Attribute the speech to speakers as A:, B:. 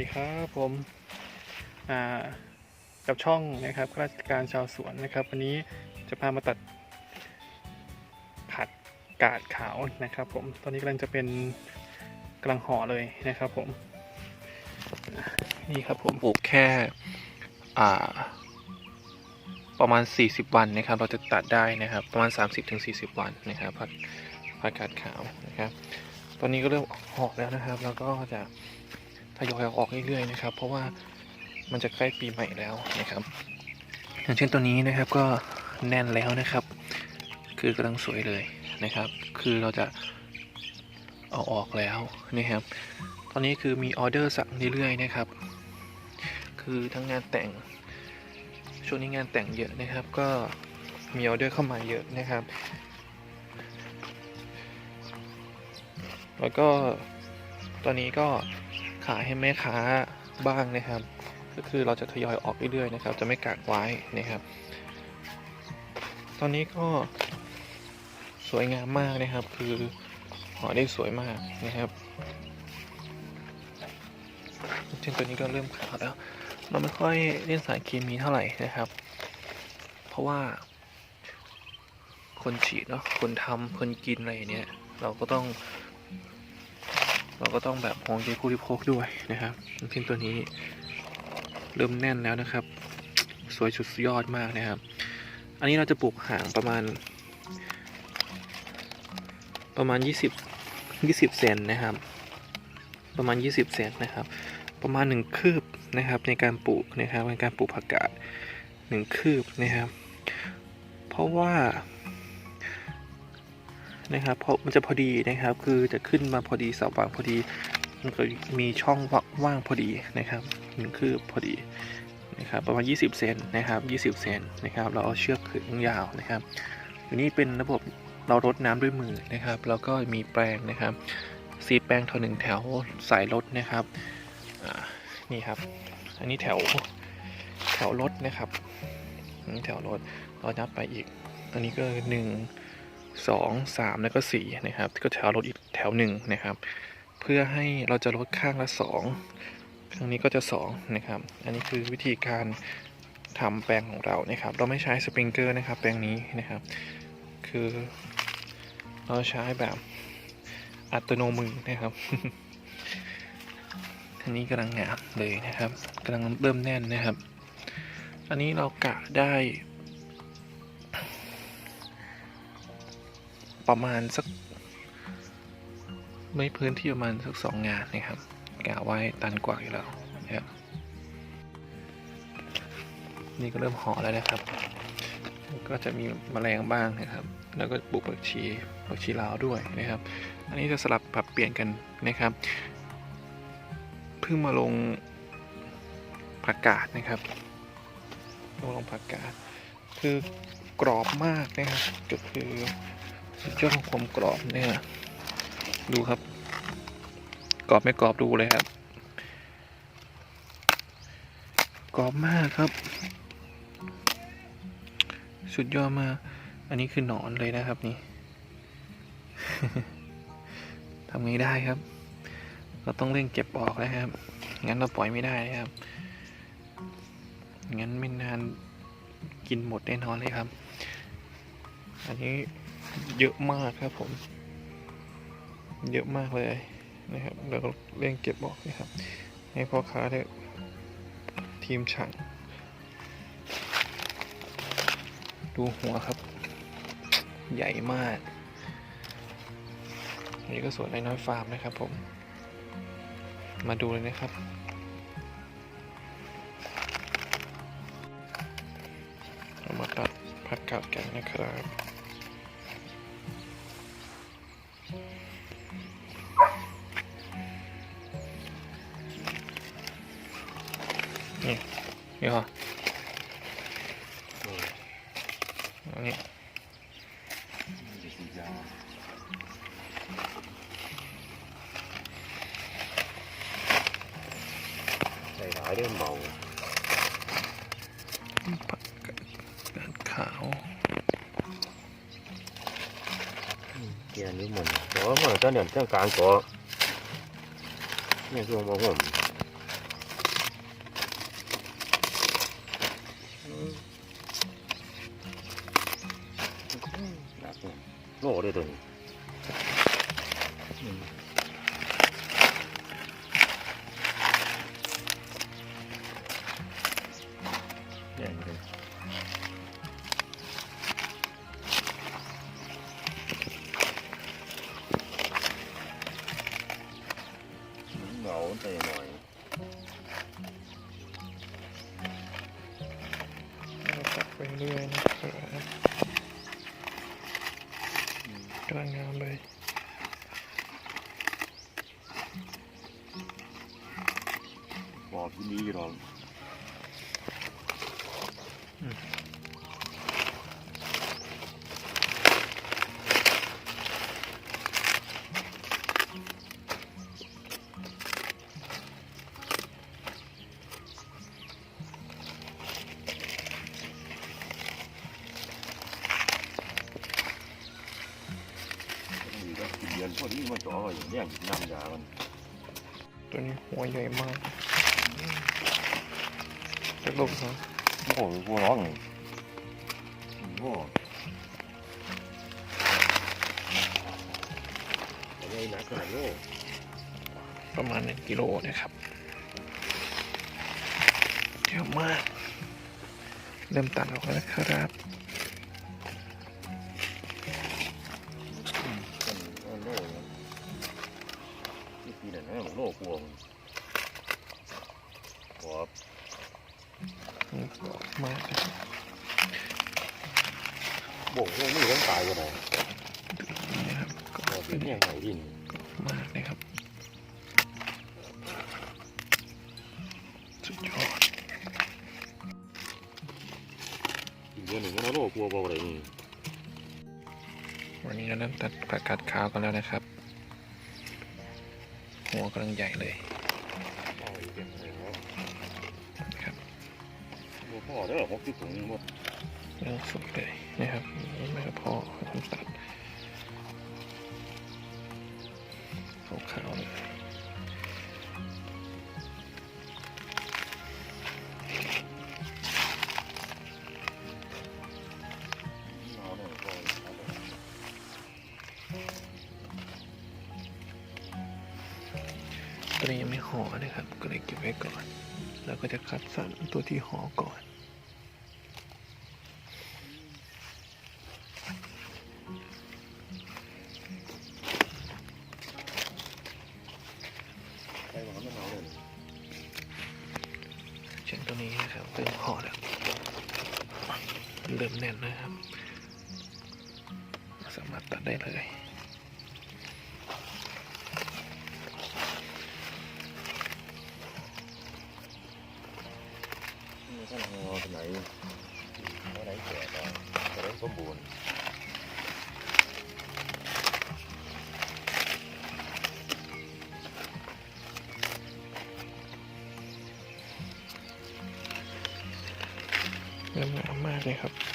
A: ดีครับผมกับช่องนะครับข้าราชการชาวสวนนะครับ วันนี้จะพามาตัดผักกาดขาวนะครับ ผมตอนนี้กำลังจะเป็นกำลังห่อเลยนะครับ ผมนี่ครับผม
B: ปลูกแค่อ่าประมาณ 40 วันนะครับ เราจะตัดได้นะครับ ประมาณ 30-40 วันนะครับผักผักกาดขาวนะครับ ตอนนี้ก็เริ่มออกแล้วนะครับ แล้วก็จะ ทยอยเอาออกเรื่อยๆนะครับ เพราะว่ามันจะใกล้ปีใหม่แล้วนะครับอย่างเช่นตัวนี้นะครับก็แน่นแล้วนะครับ คือกำลังสวยเลยนะครับ คือเราจะเอาออกแล้วนะครับ ตอนนี้คือมีออเดอร์สั่งเรื่อยๆนะครับ คือทั้งงานแต่งช่วงนี้งานแต่งเยอะนะครับ ก็มีออเดอร์เข้ามาเยอะนะครับ แล้วก็ตอนนี้ก็ ขายให้แม่ค้าบ้างนะครับ ก็คือเราจะทยอยออกเรื่อยๆนะครับ จะไม่กักไว้นะครับ ตอนนี้ก็สวยงามมากนะครับ คือห่อได้สวยมากนะครับเช่นตัวนี้ก็เริ่มขาวแล้วเราไม่ค่อยเล่นสารเคมีเท่าไหร่นะครับ เพราะว่า คนฉีดเนาะคนทำคนกินอะไรอย่างเนี้ยเราก็ต้อง เราก็ต้องแบบมองใจผู้บริโภคด้วยนะครับอย่างเช่นตัวนี้เริ่มแน่นแล้วนะครับ สวยสุดยอดมากนะครับ อันนี้เราจะปลูกห่างประมาณ ประมาณ 20 20เซนนะครับ ประมาณ 20เซนนะครับ ประมาณหนึ่งคืบนะครับ ในการปลูกนะครับในการปลูกผักกาดหนึ่งคืบนะครับ เพราะว่า นะครับเพราะมันจะพอดีนะครับ คือจะขึ้นมาพอดีเสาวางพอดี มันก็มีช่องว่างพอดีนะครับหนึ่งคืบพอดีนะครับประมาณ 20 เซนนะครับ20 เซนนะครับ เราเอาเชือกขึงยาวนะครับอันนี้เป็นระบบเรารดน้ำด้วยมือนะครับ แล้วก็มีแปรงนะครับซีดแปรงทอหนึ่งแถวสายรถนะครับนี่ครับ อันนี้แถวแถวรถนะครับแถวรถเรานับไปอีก อันนี้ก็หนึ่ง สองสามแล้วก็สี่นะครับ ก็แถวรถอีกแถวหนึ่งนะครับ เพื่อให้เราจะลดข้างละสองข้างนี้ก็จะสองนะครับ อันนี้คือวิธีการทำแปลงของเรานะครับ เราไม่ใช้สปริงเกอร์นะครับ แปลงนี้นะครับ คือเราใช้แบบอัตโนมือนะครับอันนี้กำลังงามเลยนะครับกำลังเริ่มแน่นนะครับ อันนี้เรากะได้ ประมาณสัก ไม่พื้นที่ประมาณสักสองงานนะครับกะไว้ตันกว่าอยู่แล้วนะครับนี่ก็เริ่มห่อแล้วนะครับ ก็จะมีแมลงบ้างนะครับ แล้วก็ปลูกผักชีผักชีลาวด้วยนะครับ อันนี้จะสลับปรับเปลี่ยนกันนะครับ เพิ่งมาลงผักกาดนะครับลงลงผักกาดคือกรอบมากนะครับก็คือ สุดยอดของความกรอบเนี่ยดูครับ กรอบไม่กรอบดูเลยครับ กรอบมากครับ สุดยอดมาก อันนี้คือหนอนเลยนะครับนี่ทำไงได้ครับ เราต้องเร่งเก็บออกนะครับ งั้นเราปล่อยไม่ได้นะครับ งั้นไม่นานกินหมดแน่นอนเลยครับ อันนี้ เยอะมากครับผม เยอะมากเลยนะครับเราก็เร่งเก็บออกนะครับ ให้พ่อค้าได้ทีมช่างดูหัวครับ ใหญ่มากอันนี้ก็สวนน้อยฟาร์มนะครับผม มาดูเลยนะครับเรามาตัดผักกาดกันนะครับ นี่นี่เหรออันนี้
C: ใส่ร้ายด้วยเมา
B: ผักกาดขาว
C: เกียร์นี้มันเพราะว่ามันจะเนี่ยเจ้าการก็เนี่ยคือมองผม ลเลยตัวนี้อืมใหญ่เลยเหงาใจหน่อย
B: เราตัดไปเรื่อยนะครับ กำลังงามเลย
C: บอกที่นี่หรอก อไว้อย่างเนี้ยน้ำยามัน
B: ตัวนี้หัวใหญ่มากจะลบครับ
C: โอ้โหพวกร้องโอ้ไงหนักขนาดนี้
B: ประมาณหนึ่งกิโลนะครับเยอะมาก เริ่มตัดออกแล้วนะครับ
C: บ่งโล่ไม่ต้องตายกันเลย
B: นี่นะครับก็
C: ขอบ
B: เป็
C: เป็น
B: น
C: ยังไงดิน
B: มากนะครับสุดยอด
C: อีกเดือนหนึ่งก็โล่กลัวบอกอะไรนี่
B: วันนี้เราเริ่มตัดผักกาดขาวกันแล้วนะครับ หัวกำลังใหญ่เลย
C: เอาอีกเดือนหนึ่งแล้ว
B: นะครับ
C: พ่อเด้อหกสิบถุงหมด
B: เรื่องสุดเลย นะครับนี่ไม่พอต้องตัดขาวๆเลย
C: เอาเนี่ยพ่อ
B: ตัวนี้ยังไม่ห่อนะครับ ก็เลยเก็บไว้ก่อน แล้วก็จะคัดสรรตัวที่ห่อก่อน เริ่มแน่นนะครับ สามารถตัดได้เลย
C: ไม่ใช่เอาที่ไหนเอาไหนแก่ได้จะได้สมบูรณ์
B: เริ่มงามมากเลยครับ